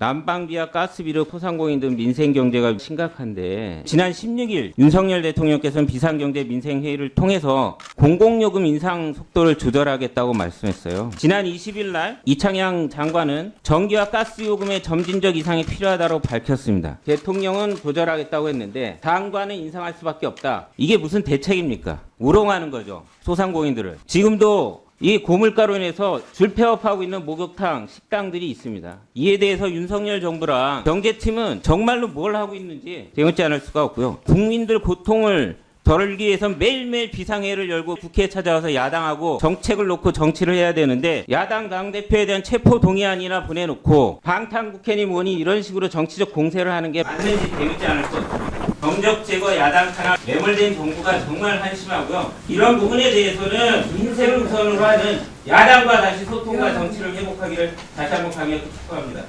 난방비와 가스비로 소상공인 등 민생 경제가 심각한데 지난 16일 윤석열 대통령께서는 비상경제 민생회의를 통해서 공공요금 인상 속도를 조절하겠다고 말씀했어요. 지난 20일 날 이창양 장관은 전기와 가스 요금의 점진적 이상이 필요하다고 밝혔습니다. 대통령은 조절하겠다고 했는데 장관은 인상할 수밖에 없다. 이게 무슨 대책입니까? 우롱하는 거죠. 소상공인들을. 지금도 이 고물가로 인해서 줄폐업하고 있는 목욕탕, 식당들이 있습니다. 이에 대해서 윤석열 정부랑 경제팀은 정말로 뭘 하고 있는지 대응치 않을 수가 없고요. 국민들 고통을 덜기 위해서 매일매일 비상회의를 열고 국회에 찾아와서 야당하고 정책을 놓고 정치를 해야 되는데 야당 당대표에 대한 체포 동의안이나 보내놓고 방탄국회니 뭐니 이런 식으로 정치적 공세를 하는 게 맞는지 대응치 않을 수 없습니다. 정적 제거 야당 탄압 매몰된 정부가 정말 한심하고요. 이런 부분에 대해서는 민생을 우선으로 하는 야당과 다시 소통과 정치를 회복하기를 다시 한번 강력히 축구합니다.